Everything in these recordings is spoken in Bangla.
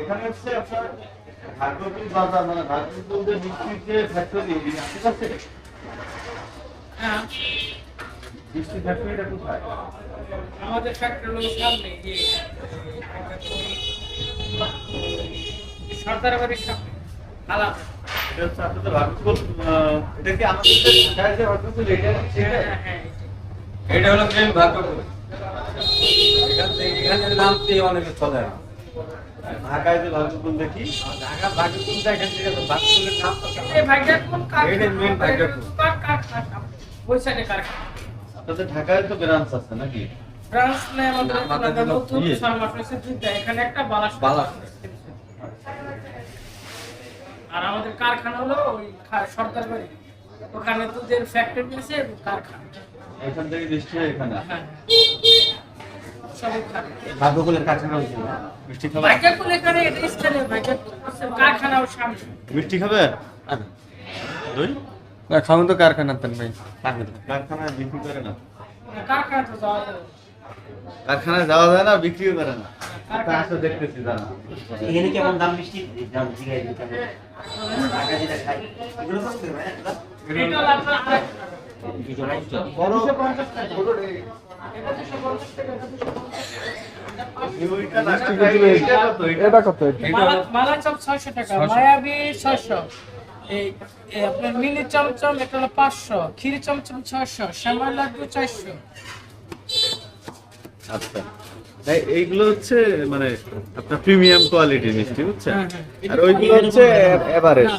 এখানে হচ্ছে আপনার বাজার, মানে ভাগ্যকুল মিষ্টির যে factory, ঠিক আছে? হ্যাঁ মিষ্টি factory কোথায়? আমাদের ফ্যাক্টরি সামনে যে সর্দার বাড়ির সামনে আলাদা। এটা হচ্ছে আপনাদের এটা কি আমাদের হলো মেন ভাগ্যপুর এখান থেকে এখানে নাম দিয়ে অনেকে চলে না। ঢাকায় যে ভাগ্যকুল দেখি, ঢাকা তো নাম তো ওই সাইডে আপনাদের ঢাকায় তো ব্রাঞ্চ আছে নাকি? ব্রাঞ্চ নেই আমাদের আমাদের এখানে তো নতুন ইয়ে। ফার্ম দুইটা এখানে একটা বালাস বালাস। আর আমাদের কারখানা হলো ওই সর্দার বাড়ি। ওখানে দুধের ফ্যাক্টরি আছে কারখানা। এখান থেকে এখানে? হ্যাঁ। ভাগ্যকুলের কারখানা হয়েছিল। মিষ্টি খাবে? ভাগ্যকুল এখানে এটা স্থানীয় ভাগ্যকুল কারখানাও সামনে। মিষ্টি খাবে? দই? না খাওন তো কারখানা তেন ভাই। কারখানায় বিক্রি করে না। কারখানা তো যাওয়া যাবে কারখানায় যাওয়া যায় না বিক্রিও করে না। তা কারখানা আসলে দেখতেছি দাঁড়া এখানে কেমন দাম মিষ্টি? দাম জিগাই দিতে টাকা যেটা খাই। এগুলো তো না এটা কত? মালা- চপ ছয়শো টাকা মায়াবি ছয়শো এই আপনার মিনি চমচম এটা হলো পাঁচশো ক্ষীর চমচম ছয়শো শ্যামার লাড্ডু চারশো আচ্ছা এই এইগুলো হচ্ছে মানে আপনার প্রিমিয়াম কোয়ালিটির মিষ্টি বুঝছেন হ্যাঁ, হ্যাঁ। আর ওইগুলো হচ্ছে এভারেজ না,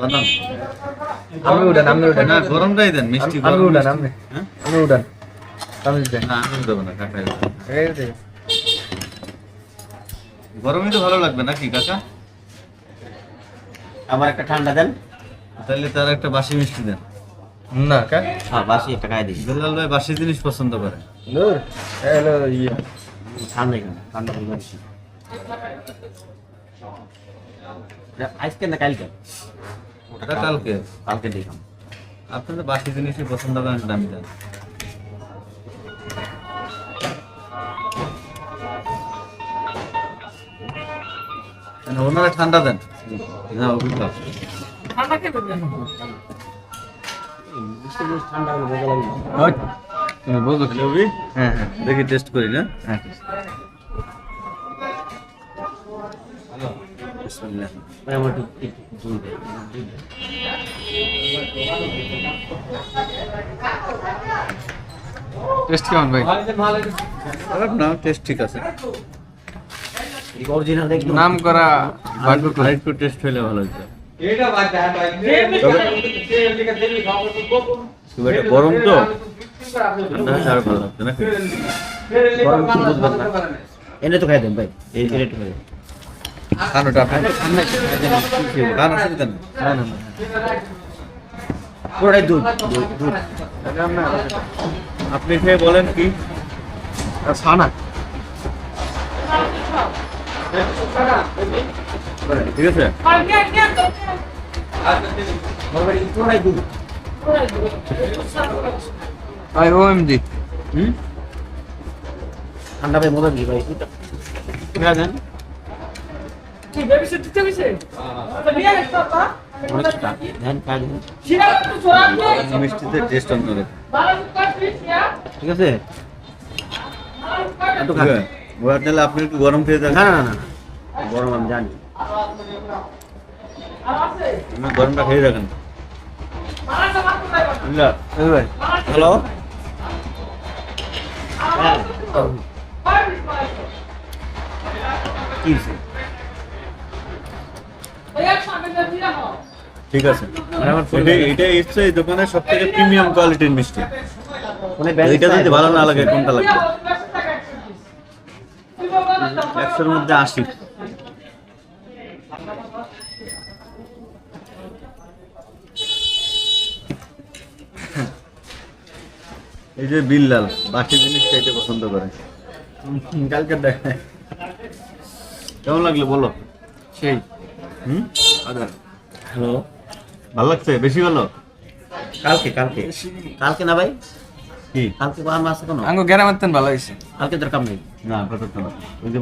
বাদাম আমি উঠান আমি উঠান না গরমটাই দেন মিষ্টি আমি গরম উঠান মিষ্টি। আমি? আমি উঠান আমি দেন। না আমি দেবো না কাকাই দেবো। এই দে গরমই তো ভালো লাগবে নাকি কাকা? আমার একটা ঠান্ডা দেন। তাহলে তার একটা বাসি মিষ্টি দেন। না কা? হ্যাঁ বাসি একটা খাই দিই। বেলাল ভাই বাসি জিনিস পছন্দ করে। নূর হ্যালো ইয়ে। ঠান্ডা ঠান্ডা বেশি আজকে না কালকে? ওটা কালকে। কালকে দেখলাম আপনাদের বাসি জিনিসই পছন্দ করেন দামি দেন না, ওনারা ঠান্ডা দেন? না ঠান্ডা দেবেন ঠান্ডা বোঝা লাগবে তুমি বুঝো কি? হ্যাঁ হ্যাঁ। দেখি টেস্ট করি না? হ্যাঁ। ভাই, আমার দুধ দুধ টেস্ট কেমন ভাই? খারাপ না টেস্ট ঠিক আছে। নাম করা আর একটু টেস্ট হইলে ভালো হতো হ্যাঁ গরম তো। ঠান্ডা ভালো লাগতো না। এনে তো খাই দেন ভাই। এই তো খাই দেন খানোটা আপনার খান অসুবিধা নেই? না না না পুরোটাই দুধ দুধ দুধ। আপনি খেয়ে বলেন কি? ছানা? ঠিক আছে? ভাই ওএমজি হুম? ঠান্ডা ভাই কি ভাই। দুধটা খেয়ে মিষ্টিতে টেস্ট ভালো ঠিক আছে? একটু খান। ওরা তাহলে আপনি একটু গরম খেয়ে দেন না না না না গরম আমি জানি। আপনি গরমটা খেয়ে ভাই। হ্যালো? হ্যাঁ কি হয়েছে? ঠিক আছে। এটাই এটাই হচ্ছে এই দোকানের সব থেকে প্রিমিয়াম কোয়ালিটির মিষ্টি। ব্যালেন্স যদি ভালো না লাগে কোনটা লাগবে? একশোর মধ্যে আশি। এই যে বিল্লাল বাকি জিনিস খাইতে পছন্দ করে। কালকে দেখায় কেমন লাগল বলো? সেই। হুম? হ্যালো। ভালো লাগছে? বেশি ভালো? কালকে কালকে। কালকে না ভাই? কি? কালকে আমার মাছ কোনো? আঙ্গো গেরামাতেন ভালো হয়েছে কালকে দরকার নেই। না। ওই যে